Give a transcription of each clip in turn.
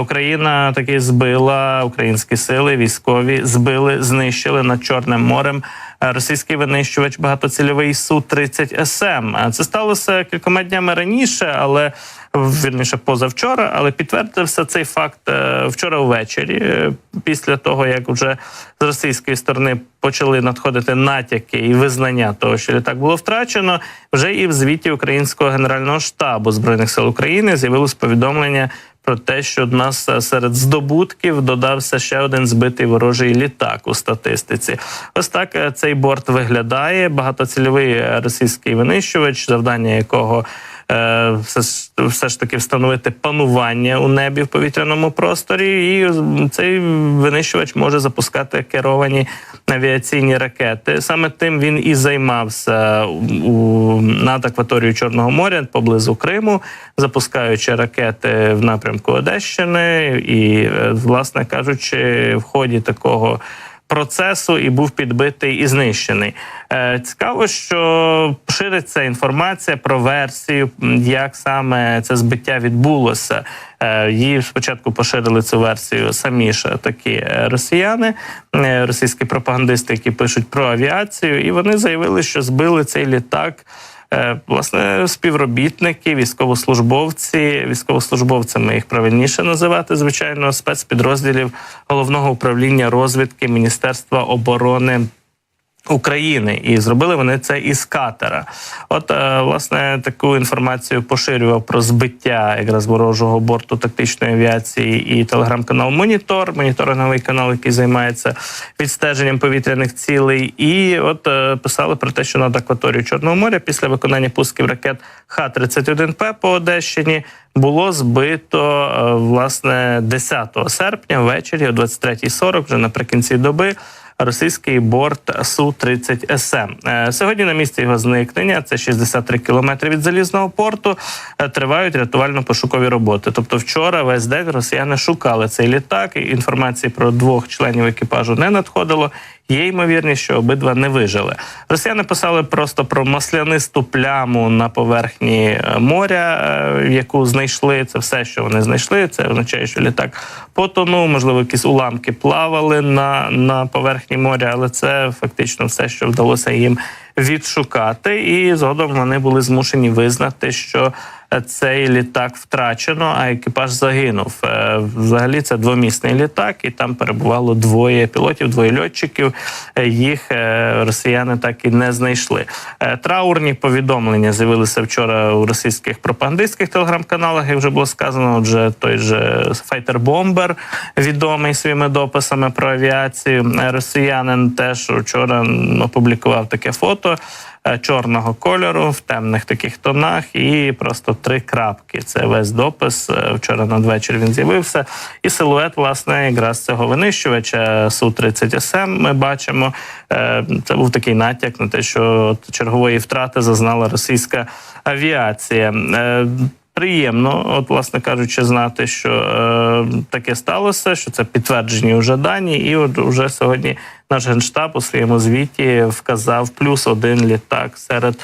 Україна таки збила українські сили, військові збили, знищили над Чорним морем е, російський винищувач багатоцільовий су 30 СМ. Це сталося кількома днями раніше, але вірніше позавчора. Але підтвердився цей факт е, вчора ввечері, е, після того як вже з російської сторони почали надходити натяки і визнання того, що літак було втрачено. Вже і в звіті Українського генерального штабу збройних сил України з'явилось повідомлення. Про те, що в нас е, серед здобутків додався ще один збитий ворожий літак у статистиці. Ось так цей борт виглядає. Багатоцільовий російський винищувач, завдання якого все, ж- все ж таки встановити панування у небі в повітряному просторі, і цей винищувач може запускати керовані авіаційні ракети. Саме тим він і займався у над акваторією Чорного моря поблизу Криму, запускаючи ракети в напрямку Одещини, і, е, власне кажучи, в ході такого. Процесу і був підбитий і знищений. Е, цікаво, що шириться інформація про версію, як саме це збиття відбулося. Е, її спочатку поширили цю версію самі ж такі е, росіяни, російські пропагандисти, які пишуть про авіацію, і вони заявили, що збили цей літак. Е, Власне, співробітники, військовослужбовці, військовослужбовцями їх правильніше називати, звичайно, спецпідрозділів головного управління розвідки Міністерства оборони. України і зробили вони це із катера. От е, власне таку інформацію поширював про збиття якраз ворожого борту тактичної авіації і телеграм-канал Монітор, моніторинговий канал, який займається відстеженням повітряних цілей. І от е, писали про те, що над акваторією Чорного моря після виконання пусків ракет Х-31П по Одещині було збито е, власне 10 серпня ввечері о 23.40, вже наприкінці доби російський борт су 30 СМ. Сьогодні на місці його зникнення, це 63 кілометри від залізного порту. е, Тривають рятувально-пошукові роботи. Тобто, вчора весь день росіяни шукали цей літак. Інформації про двох членів екіпажу не надходило. Є ймовірність, що обидва не вижили. Росіяни писали просто про маслянисту пляму на поверхні е, моря, е, яку знайшли. Це все, що вони знайшли. Це означає, що літак потонув, можливо, якісь уламки плавали на, на поверхні моря, але це фактично все, що вдалося їм відшукати. І згодом вони були змушені визнати, що е, цей літак втрачено, а екіпаж загинув. Е, Взагалі це двомісний літак, і там перебувало двоє пілотів, двоє льотчиків. Е, Їх росіяни так і не знайшли. Траурні повідомлення з'явилися вчора у російських пропагандистських телеграм-каналах. Як вже було сказано, отже, той же Файтер Бомбер, відомий своїми дописами про авіацію. Росіянин теж вчора опублікував таке фото е, чорного кольору в темних таких тонах, і просто три крапки. Це весь допис. Е, Вчора надвечір він з'явився. І силует, власне, якраз цього винищувача су 30 СМ. Ми бачимо. Е, Це був такий натяк на те, що чергової втрати зазнала російська авіація. Приємно, от, власне кажучи, знати, що е, таке сталося, що це підтверджені вже дані, і от вже сьогодні наш генштаб у своєму звіті вказав плюс один літак серед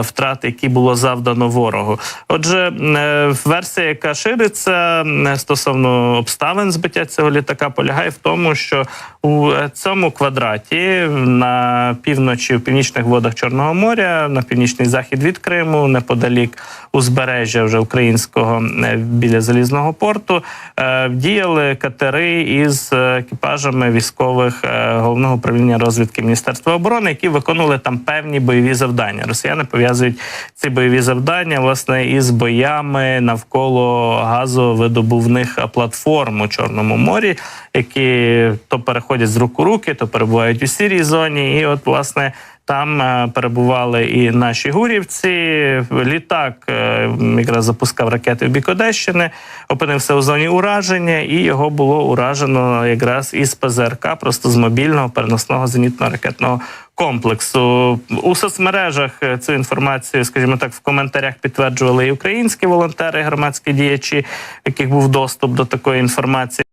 втрат, які було завдано ворогу. Отже, е, версія, яка шириться е, стосовно обставин збиття цього літака, полягає в тому, що у е, цьому квадраті на півночі, в північних водах Чорного моря, на північний захід від Криму, неподалік узбережжя вже українського е, біля залізного порту, е, діяли катери із е, екіпажами військових е, головного управління розвідки Міністерства оборони, які виконували там певні бойові завдання. Росіяни пов'язують ці бойові завдання власне із боями навколо газовидобувних платформ у Чорному морі, які то переходять з рук у руки, то перебувають у сірій зоні. І, от, власне, там е, перебували і наші гурівці. Літак е, якраз запускав ракети в бік Одещини, опинився у зоні ураження, і його було уражено якраз із ПЗРК, просто з мобільного переносного зенітно-ракетного комплексу. У соцмережах е, цю інформацію, скажімо так, в коментарях підтверджували і українські волонтери, громадські діячі, яких був доступ до такої інформації.